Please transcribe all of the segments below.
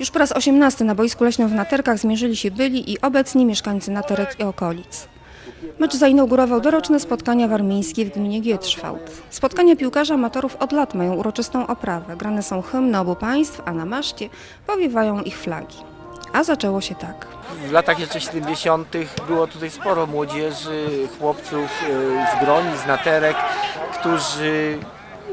Już po raz 18 na boisku leśnym w Naterkach zmierzyli się byli i obecni mieszkańcy Naterek i okolic. Mecz zainaugurował doroczne spotkania warmińskie w gminie Gietrzwałd. Spotkania piłkarzy amatorów od lat mają uroczystą oprawę. Grane są hymny obu państw, a na maszcie powiewają ich flagi. A zaczęło się tak. W latach jeszcze 70. było tutaj sporo młodzieży, chłopców e, z Groni, z Naterek, którzy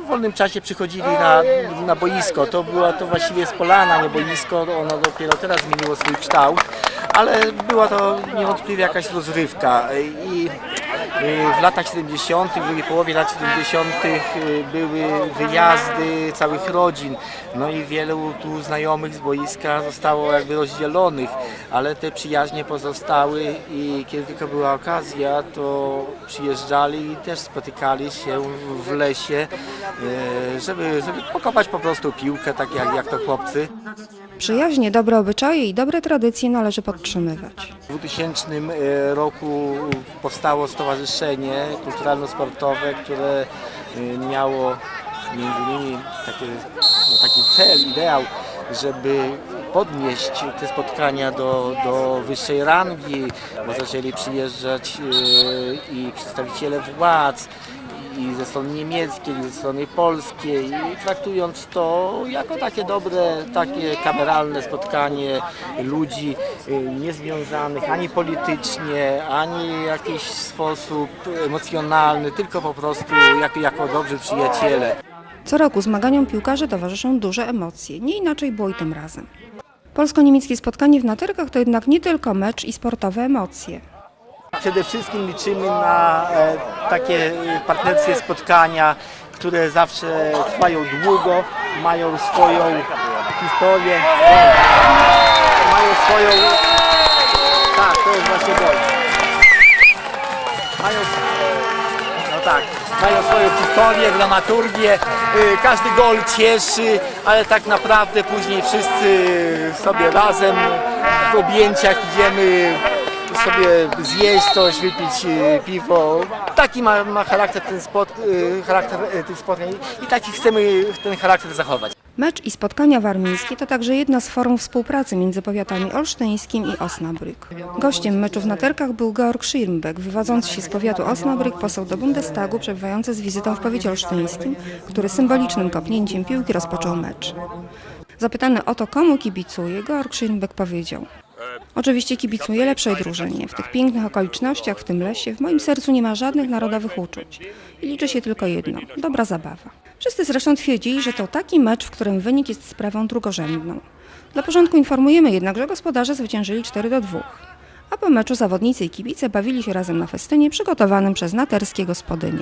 w wolnym czasie przychodzili na, na boisko. To była to właściwie spolana, nie boisko, ono dopiero teraz zmieniło swój kształt, ale była to niewątpliwie jakaś rozrywka i w latach 70., w drugiej połowie lat 70. były wyjazdy całych rodzin, no i wielu tu znajomych z boiska zostało jakby rozdzielonych, ale te przyjaźnie pozostały i kiedy tylko była okazja, to przyjeżdżali i też spotykali się w lesie, e, żeby, żeby pokopać po prostu piłkę, tak jak, jak to chłopcy. Przyjaźnie, dobre obyczaje i dobre tradycje należy podtrzymywać. W 2000 roku powstało stowarzyszenie kulturalno-sportowe, które y, miało między innymi taki, no, taki cel, ideał, żeby podnieść te spotkania do, do wyższej rangi, bo zaczęli przyjeżdżać y, i przedstawiciele władz, i ze strony niemieckiej, i ze strony polskiej, i traktując to jako takie dobre, takie kameralne spotkanie ludzi y, niezwiązanych ani politycznie, ani w jakiś sposób emocjonalny, tylko po prostu jako, jako dobrzy przyjaciele. Co roku zmaganiom piłkarzy towarzyszą duże emocje. Nie inaczej było i tym razem. Polsko-niemieckie spotkanie w Naterkach to jednak nie tylko mecz i sportowe emocje. Przede wszystkim liczymy na e, takie partnerskie spotkania, które zawsze trwają długo, mają swoją historię, mają swoją... Tak, to jest właśnie gol. Mają... No tak, mają swoją historię, dramaturgię, y, każdy gol cieszy, ale tak naprawdę później wszyscy sobie razem w objęciach idziemy sobie zjeść coś, wypić y, piwo. Taki ma, ma charakter ten spot, y, charakter y, tych spotkań i taki chcemy ten charakter zachować. Mecz i spotkania warmińskie to także jedna z form współpracy między powiatami olsztyńskim i Osnabrück. Gościem meczu w Naterkach był Georg Schirmbeck, wywodzący się z powiatu Osnabrück, poseł do Bundestagu, przebywający z wizytą w powiecie olsztyńskim, który symbolicznym kopnięciem piłki rozpoczął mecz. Zapytany o to, komu kibicuje, Georg Schirmbeck powiedział Oczywiście kibicuję lepszej drużynie. W tych pięknych okolicznościach, w tym lesie, w moim sercu nie ma żadnych narodowych uczuć. I liczy się tylko jedno – dobra zabawa. Wszyscy zresztą twierdzili, że to taki mecz, w którym wynik jest sprawą drugorzędną. Dla porządku informujemy jednak, że gospodarze zwyciężyli 4 do 2. A po meczu zawodnicy i kibice bawili się razem na festynie przygotowanym przez naterskie gospodynie.